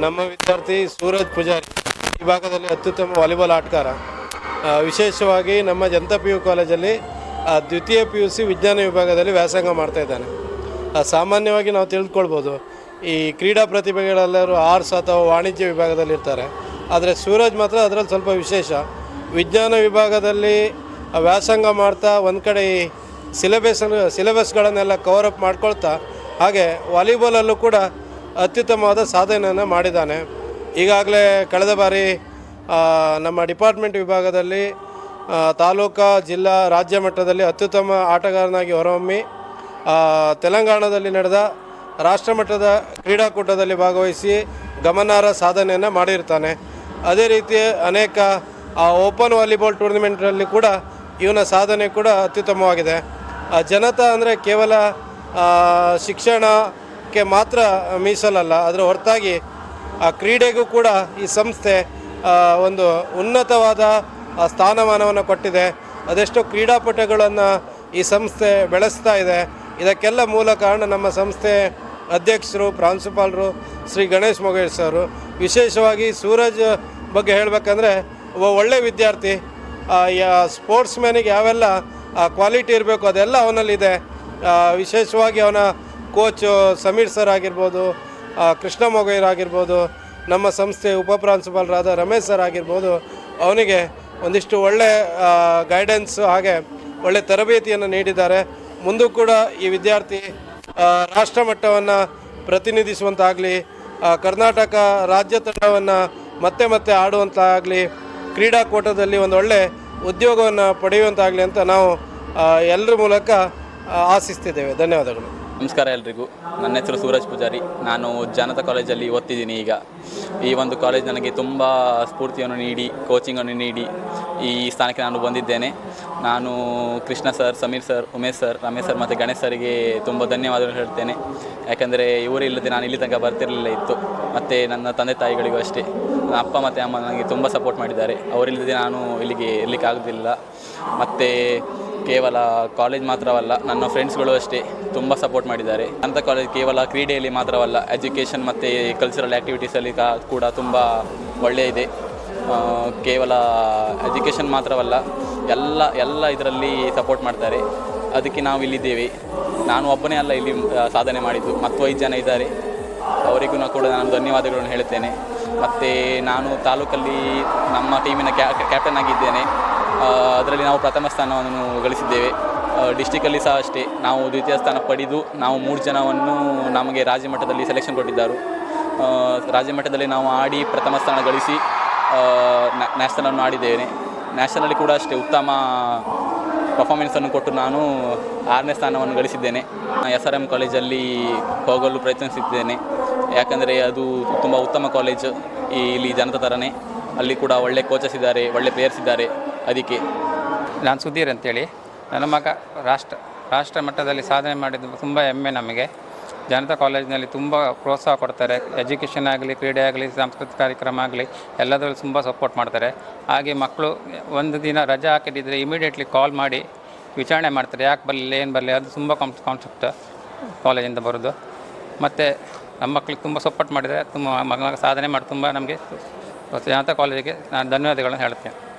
ನಮ್ಮ ವಿದ್ಯಾರ್ಥಿ ಸೂರಜ್ ಪೂಜಾರಿ ಈ ಭಾಗದಲ್ಲಿ ಅತ್ಯುತ್ತಮ ವಾಲಿಬಾಲ್ ಆಟಗಾರ. ವಿಶೇಷವಾಗಿ ನಮ್ಮ ಜನತಾ ಪಿ ಯು ಕಾಲೇಜಲ್ಲಿ ದ್ವಿತೀಯ ಪಿ ಯು ಸಿ ವಿಜ್ಞಾನ ವಿಭಾಗದಲ್ಲಿ ವ್ಯಾಸಂಗ ಮಾಡ್ತಾ ಇದ್ದಾನೆ. ಸಾಮಾನ್ಯವಾಗಿ ನಾವು ತಿಳ್ಕೊಳ್ಬೋದು, ಈ ಕ್ರೀಡಾ ಪ್ರತಿಭೆಗಳೆಲ್ಲರೂ ಆರ್ಟ್ಸ್ ಅಥವಾ ವಾಣಿಜ್ಯ ವಿಭಾಗದಲ್ಲಿ ಇರ್ತಾರೆ. ಆದರೆ ಸೂರಜ್ ಮಾತ್ರ ಅದರಲ್ಲಿ ಸ್ವಲ್ಪ ವಿಶೇಷ. ವಿಜ್ಞಾನ ವಿಭಾಗದಲ್ಲಿ ವ್ಯಾಸಂಗ ಮಾಡ್ತಾ ಒಂದು ಕಡೆ ಈ ಸಿಲೆಬಸ್ ಸಿಲೆಬಸ್ಗಳನ್ನೆಲ್ಲ ಕವರ್ ಅಪ್ ಮಾಡ್ಕೊಳ್ತಾ, ಹಾಗೆ ವಾಲಿಬಾಲಲ್ಲೂ ಕೂಡ ಅತ್ಯುತ್ತಮವಾದ ಸಾಧನೆಯನ್ನು ಮಾಡಿದ್ದಾನೆ. ಈಗಾಗಲೇ ಕಳೆದ ಬಾರಿ ನಮ್ಮ ಡಿಪಾರ್ಟ್ಮೆಂಟ್ ವಿಭಾಗದಲ್ಲಿ ತಾಲೂಕಾ ಜಿಲ್ಲಾ ರಾಜ್ಯ ಮಟ್ಟದಲ್ಲಿ ಅತ್ಯುತ್ತಮ ಆಟಗಾರನಾಗಿ ಹೊರಹೊಮ್ಮಿ ತೆಲಂಗಾಣದಲ್ಲಿ ನಡೆದ ರಾಷ್ಟ್ರಮಟ್ಟದ ಕ್ರೀಡಾಕೂಟದಲ್ಲಿ ಭಾಗವಹಿಸಿ ಗಮನಾರ್ಹ ಸಾಧನೆಯನ್ನು ಮಾಡಿರ್ತಾನೆ. ಅದೇ ರೀತಿ ಅನೇಕ ಓಪನ್ ವಾಲಿಬಾಲ್ ಟೂರ್ನಿಮೆಂಟ್ನಲ್ಲಿ ಕೂಡ ಇವನ ಸಾಧನೆ ಕೂಡ ಅತ್ಯುತ್ತಮವಾಗಿದೆ. ಜನತಾ ಅಂದರೆ ಕೇವಲ ಆ, ಶಿಕ್ಷಣಕ್ಕೆ ಮಾತ್ರ ಮೀಸಲಲ್ಲ ಅದರ ಹೊರತಾಗಿ ಆ ಕ್ರೀಡೆಗೂ ಕೂಡ ಈ ಸಂಸ್ಥೆ ಒಂದು ಉನ್ನತವಾದ ಸ್ಥಾನಮಾನವನ್ನು ಕೊಟ್ಟಿದೆ. ಅದೆಷ್ಟೋ ಕ್ರೀಡಾಪಟುಗಳನ್ನು ಈ ಸಂಸ್ಥೆ ಬೆಳೆಸ್ತಾ ಇದೆ. ಇದಕ್ಕೆಲ್ಲ ಮೂಲ ಕಾರಣ ನಮ್ಮ ಸಂಸ್ಥೆ ಅಧ್ಯಕ್ಷರು, ಪ್ರಾಂಶುಪಾಲರು ಶ್ರೀ ಗಣೇಶ್ ಮೊಗೇಶ್ ಅವರು ವಿಶೇಷವಾಗಿ ಸೂರಜ್ ಬಗ್ಗೆ ಹೇಳಬೇಕಂದ್ರೆ ಒಬ್ಬ ಒಳ್ಳೆ ವಿದ್ಯಾರ್ಥಿ. ಸ್ಪೋರ್ಟ್ಸ್ ಮ್ಯಾನಿಗೆ ಯಾವೆಲ್ಲ ಕ್ವಾಲಿಟಿ ಇರಬೇಕು ಅದೆಲ್ಲ ಅವನಲ್ಲಿದೆ. ವಿಶೇಷವಾಗಿ ಅವನ ಕೋಚು ಸಮೀರ್ ಸರ್ ಆಗಿರ್ಬೋದು ಕೃಷ್ಣ ಮೊಗೈರ್ ಆಗಿರ್ಬೋದು, ನಮ್ಮ ಸಂಸ್ಥೆ ಉಪಪ್ರಾಂಶುಪಾಲರಾದ ರಮೇಶ್ ಸರ್ ಆಗಿರ್ಬೋದು, ಅವನಿಗೆ ಒಂದಿಷ್ಟು ಒಳ್ಳೆ ಗೈಡೆನ್ಸ್ ಹಾಗೆ ಒಳ್ಳೆ ತರಬೇತಿಯನ್ನು ನೀಡಿದ್ದಾರೆ. ಮುಂದೂ ಕೂಡ ಈ ವಿದ್ಯಾರ್ಥಿ ರಾಷ್ಟ್ರ ಮಟ್ಟವನ್ನು ಪ್ರತಿನಿಧಿಸುವಂತಾಗಲಿ ಕರ್ನಾಟಕ ರಾಜ್ಯ ತಂಡವನ್ನು ಮತ್ತೆ ಮತ್ತೆ ಆಡುವಂತಾಗಲಿ, ಕ್ರೀಡಾಕೂಟದಲ್ಲಿ ಒಂದು ಒಳ್ಳೆ ಉದ್ಯೋಗವನ್ನು ಪಡೆಯುವಂತಾಗಲಿ ಅಂತ ನಾವು ಎಲ್ಲರ ಮೂಲಕ ಆಶಿಸ್ತಿದ್ದೇವೆ. ಧನ್ಯವಾದಗಳು. ನಮಸ್ಕಾರ ಎಲ್ರಿಗೂ. ನನ್ನ ಹೆಸರು ಸೂರಜ್ ಪೂಜಾರಿ. ನಾನು ಜನತಾ ಕಾಲೇಜಲ್ಲಿ ಓದ್ತಿದ್ದೀನಿ ಈಗ. ಈ ಒಂದು ಕಾಲೇಜ್ ನನಗೆ ತುಂಬ ಸ್ಫೂರ್ತಿಯನ್ನು ನೀಡಿ ಕೋಚಿಂಗನ್ನು ನೀಡಿ ಈ ಸ್ಥಾನಕ್ಕೆ ನಾನು ಬಂದಿದ್ದೇನೆ. ನಾನು Krishna sir, Sameer sir, Umesh sir, Ramesh sir ಮತ್ತು ಗಣೇಶ್ ಸರ್ಗೆ ತುಂಬ ಧನ್ಯವಾದಗಳು ಹೇಳ್ತೇನೆ. ಯಾಕೆಂದರೆ ಇವರು ಇಲ್ಲದೆ ನಾನು ಇಲ್ಲಿ ತನಕ ಬರ್ತಿರಲಿಲ್ಲ ಇತ್ತು. ಮತ್ತು ನನ್ನ ತಂದೆ ತಾಯಿಗಳಿಗೂ ಅಷ್ಟೇ. ನನ್ನ ಅಪ್ಪ ಮತ್ತು ಅಮ್ಮ ನನಗೆ ತುಂಬ ಸಪೋರ್ಟ್ ಮಾಡಿದ್ದಾರೆ. ಅವರಿಲ್ಲದೆ ನಾನು ಇಲ್ಲಿಗೆ ಇರಲಿಕ್ಕೆ ಆಗೋದಿಲ್ಲ ಮತ್ತು ಕೇವಲ ಕಾಲೇಜ್ ಮಾತ್ರವಲ್ಲ, ನನ್ನ ಫ್ರೆಂಡ್ಸ್ಗಳು ಅಷ್ಟೇ ತುಂಬ ಸಪೋರ್ಟ್ ಮಾಡಿದ್ದಾರೆ. ಅಂತ ಕಾಲೇಜ್ ಕೇವಲ ಕ್ರೀಡೆಯಲ್ಲಿ ಮಾತ್ರವಲ್ಲ ಎಜುಕೇಷನ್ ಮತ್ತು ಕಲ್ಚರಲ್ ಆ್ಯಕ್ಟಿವಿಟೀಸಲ್ಲಿ ಕೂಡ ತುಂಬ ಒಳ್ಳೆಯ ಇದೆ. ಕೇವಲ ಎಜುಕೇಷನ್ ಮಾತ್ರವಲ್ಲ, ಎಲ್ಲ ಎಲ್ಲ ಇದರಲ್ಲಿ ಸಪೋರ್ಟ್ ಮಾಡ್ತಾರೆ. ಅದಕ್ಕೆ ನಾವು ಇಲ್ಲಿದ್ದೇವೆ. ನಾನು ಒಬ್ಬನೇ ಅಲ್ಲ ಇಲ್ಲಿ ಸಾಧನೆ ಮಾಡಿದ್ದು. ಮತ್ತು ಐದು ಜನ ಇದ್ದಾರೆ. ಅವರಿಗೂ ಕೂಡ ನಾನು ಧನ್ಯವಾದಗಳನ್ನು ಹೇಳುತ್ತೇನೆ. ಮತ್ತು ನಾನು ತಾಲೂಕಲ್ಲಿ ನಮ್ಮ ಟೀಮಿನ ಕ್ಯಾ, ಕ್ಯಾಪ್ಟನ್ ಆಗಿದ್ದೇನೆ. ಅದರಲ್ಲಿ ನಾವು ಪ್ರಥಮ ಸ್ಥಾನವನ್ನು ಗಳಿಸಿದ್ದೇವೆ. ಡಿಸ್ಟಿಕಲ್ಲಿ ಸಹ ಅಷ್ಟೇ. ನಾವು ದ್ವಿತೀಯ ಸ್ಥಾನ ಪಡೆದು ನಾವು ಮೂರು ಜನವನ್ನು ನಮಗೆ ರಾಜ್ಯ ಮಟ್ಟದಲ್ಲಿ ಸೆಲೆಕ್ಷನ್ ಕೊಟ್ಟಿದ್ದರು. ಆ, ರಾಜ್ಯ ಮಟ್ಟದಲ್ಲಿ ನಾವು ಆಡಿ ಪ್ರಥಮ ಸ್ಥಾನ ಗಳಿಸಿ ನ್ಯಾಷನಲನ್ನು ಆಡಿದ್ದೇನೆ ನ್ಯಾಷನಲ್ಲಿ ಕೂಡ ಅಷ್ಟೇ ಉತ್ತಮ ಪರ್ಫಾರ್ಮೆನ್ಸನ್ನು ಕೊಟ್ಟು ನಾನು ಆರನೇ ಸ್ಥಾನವನ್ನು ಗಳಿಸಿದ್ದೇನೆ. ಎಸ್ ಆರ್ ಎಂ ಕಾಲೇಜಲ್ಲಿ ಹೋಗಲು ಪ್ರಯತ್ನಿಸಿದ್ದೇನೆ. ಯಾಕಂದರೆ ಅದು ತುಂಬ ಉತ್ತಮ ಕಾಲೇಜ್ ಇಲ್ಲಿ ಜನತಾ ಥರನೇ ಅಲ್ಲಿ ಕೂಡ ಒಳ್ಳೆ ಕೋಚಸ್ ಇದ್ದಾರೆ ಒಳ್ಳೆ ಪ್ಲೇಯರ್ಸ್ ಇದ್ದಾರೆ. ಅದಕ್ಕೆ. ನಾನು ಸುಧೀರ್ ಅಂತೇಳಿ. ನನ್ನ ಮಗ ರಾಷ್ಟ್ರ ರಾಷ್ಟ್ರ ಮಟ್ಟದಲ್ಲಿ ಸಾಧನೆ ಮಾಡಿದ್ದು ತುಂಬ ಹೆಮ್ಮೆ ನಮಗೆ. ಜನತಾ ಕಾಲೇಜಿನಲ್ಲಿ ತುಂಬ ಪ್ರೋತ್ಸಾಹ ಕೊಡ್ತಾರೆ. ಎಜುಕೇಷನ್ ಆಗಲಿ, ಕ್ರೀಡೆ ಆಗಲಿ, ಸಾಂಸ್ಕೃತಿಕ ಕಾರ್ಯಕ್ರಮ ಆಗಲಿ, ಎಲ್ಲದರಲ್ಲೂ ತುಂಬ ಸಪೋರ್ಟ್ ಮಾಡ್ತಾರೆ. ಹಾಗೆ ಮಕ್ಕಳು ಒಂದು ದಿನ ರಜೆ ಹಾಕಿದ್ದಿದ್ರೆ ಇಮಿಡಿಯೇಟ್ಲಿ ಕಾಲ್ ಮಾಡಿ ವಿಚಾರಣೆ ಮಾಡ್ತಾರೆ. ಯಾಕೆ ಬರಲಿಲ್ಲ, ಏನು ಬರಲಿ ಅದು ತುಂಬ ಕಾನ್ ಕಾನ್ಸೆಪ್ಟ್ ಕಾಲೇಜಿಂದ ಬರೋದು. ಮತ್ತು ನಮ್ಮ ಮಕ್ಳಿಗೆ ತುಂಬ ಸಪೋರ್ಟ್ ಮಾಡಿದರೆ, ತುಂಬ ಮಗ ಸಾಧನೆ ಮಾಡಿ, ತುಂಬ ನಮಗೆ ಜನತಾ ಕಾಲೇಜಿಗೆ ನಾನು ಧನ್ಯವಾದಗಳನ್ನು ಹೇಳ್ತೇನೆ